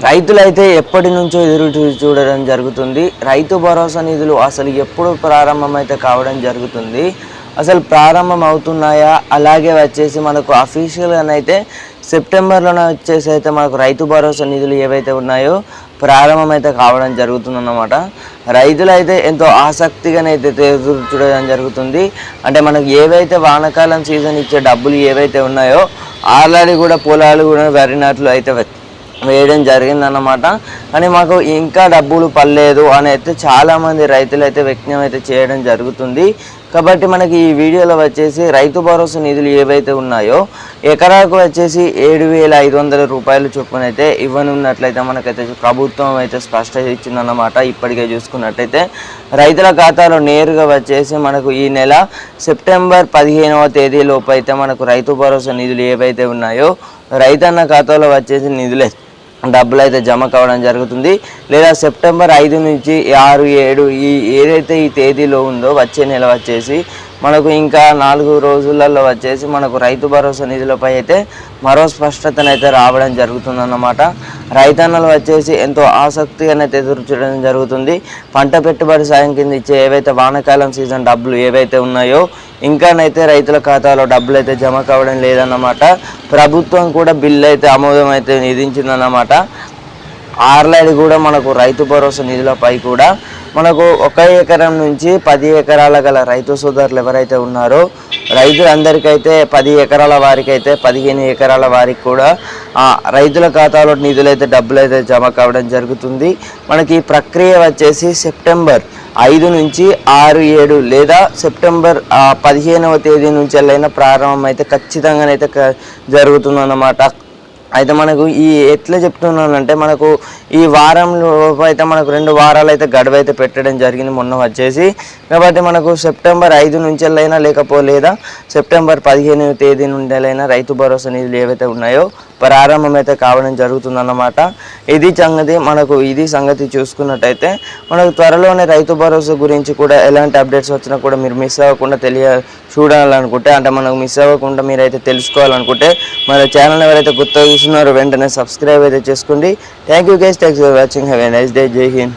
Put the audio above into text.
రైతులైతే ఎప్పటి నుంచో ఎదురు చూడడం జరుగుతుంది. రైతు భరోసా నిధులు అసలు ఎప్పుడు ప్రారంభమైతే కావడం జరుగుతుంది. అసలు ప్రారంభం అవుతున్నాయా అలాగే వచ్చేసి మనకు అఫీషియల్గానైతే సెప్టెంబర్లోనే వచ్చేసి అయితే మనకు రైతు భరోసా నిధులు ఏవైతే ఉన్నాయో ప్రారంభమైతే కావడం జరుగుతుందన్నమాట. రైతులైతే ఎంతో ఆసక్తిగానైతే ఎదురు చూడడం జరుగుతుంది. అంటే మనకు ఏవైతే వానాకాలం సీజన్ ఇచ్చే డబ్బులు ఏవైతే ఉన్నాయో ఆల్రెడీ కూడా పొలాలు కూడా వరి నాట్లు అయితే వేయడం జరిగిందన్నమాట. కానీ మాకు ఇంకా డబ్బులు పర్లేదు అని అయితే చాలామంది రైతులు అయితే వ్యక్తం అయితే చేయడం జరుగుతుంది. కాబట్టి మనకి ఈ వీడియోలో వచ్చేసి రైతు భరోసా నిధులు ఏవైతే ఉన్నాయో ఎకరాకు వచ్చేసి ఏడు వేల ఐదు వందల రూపాయలు చొప్పున అయితే ఇవ్వనున్నట్లయితే మనకైతే ప్రభుత్వం అయితే స్పష్టత ఇచ్చిందన్నమాట. ఇప్పటికే చూసుకున్నట్టయితే రైతుల ఖాతాలో నేరుగా వచ్చేసి మనకు ఈ నెల సెప్టెంబర్ పదిహేనవ తేదీలోపు అయితే మనకు రైతు భరోసా నిధులు ఏవైతే ఉన్నాయో రైతన్న ఖాతాలో వచ్చేసి నిధులే డబ్బులు అయితే జమ కావడం జరుగుతుంది. లేదా సెప్టెంబర్ ఐదు నుంచి ఆరు ఏడు ఈ ఏదైతే ఈ తేదీలో ఉందో వచ్చే నెల వచ్చేసి మనకు ఇంకా నాలుగు రోజులలో వచ్చేసి మనకు రైతు భరోసా నిధులపై అయితే మరో స్పష్టతనైతే రావడం జరుగుతుందన్నమాట. రైతన్నలు వచ్చేసి ఎంతో ఆసక్తిగానైతే ఎదురు చూడడం జరుగుతుంది. పంట పెట్టుబడి సాయం కింద ఇచ్చే ఏవైతే వానాకాలం సీజన్ డబ్బులు ఏవైతే ఉన్నాయో ఇంకానైతే రైతుల ఖాతాలో డబ్బులు అయితే జమ కావడం లేదన్నమాట. ప్రభుత్వం కూడా బిల్లు అయితే ఆమోదం అయితే నిధించిందన్నమాట. ఆర్లైడ్ కూడా మనకు రైతు భరోసా నిధులపై కూడా మనకు ఒక ఎకరం నుంచి పది ఎకరాల గల రైతు సోదరులు ఎవరైతే ఉన్నారో రైతులందరికైతే పది ఎకరాల వారికైతే పదిహేను ఎకరాల వారికి కూడా ఆ రైతుల ఖాతాలో నిధులైతే డబ్బులైతే జమ కావడం జరుగుతుంది. మనకి ఈ ప్రక్రియ వచ్చేసి సెప్టెంబర్ ఐదు నుంచి ఆరు ఏడు లేదా సెప్టెంబర్ పదిహేనవ తేదీ నుంచి వెళ్ళైనా ప్రారంభం అయితే ఖచ్చితంగానైతే క- జరుగుతుందన్నమాట. అయితే మనకు ఈ ఎట్లా చెప్తున్నానంటే మనకు ఈ వారంలో అయితే మనకు రెండు వారాలు అయితే గడువు అయితే పెట్టడం జరిగింది మొన్న వచ్చేసి. కాబట్టి మనకు సెప్టెంబర్ ఐదు నుంచి లేకపోలేదా సెప్టెంబర్ పదిహేను తేదీ నుండి రైతు భరోసా నిధులు ఏవైతే ఉన్నాయో ప్రారంభం అయితే కావడం జరుగుతుందన్నమాట. ఇది సంగతి మనకు ఇది సంగతి చూసుకున్నట్టయితే మనకు త్వరలోనే రైతు భరోసా గురించి కూడా ఎలాంటి అప్డేట్స్ వచ్చినా కూడా మీరు మిస్ అవ్వకుండా తెలియ చూడాలనుకుంటే అంటే మనకు మిస్ అవ్వకుండా మీరైతే తెలుసుకోవాలనుకుంటే మన ఛానల్ ఎవరైతే కొత్తగా చూస్తున్నారు వెంటనే సబ్స్క్రైబ్ అయితే చేసుకోండి. Thank you guys thanks for watching have a nice day Jai Hind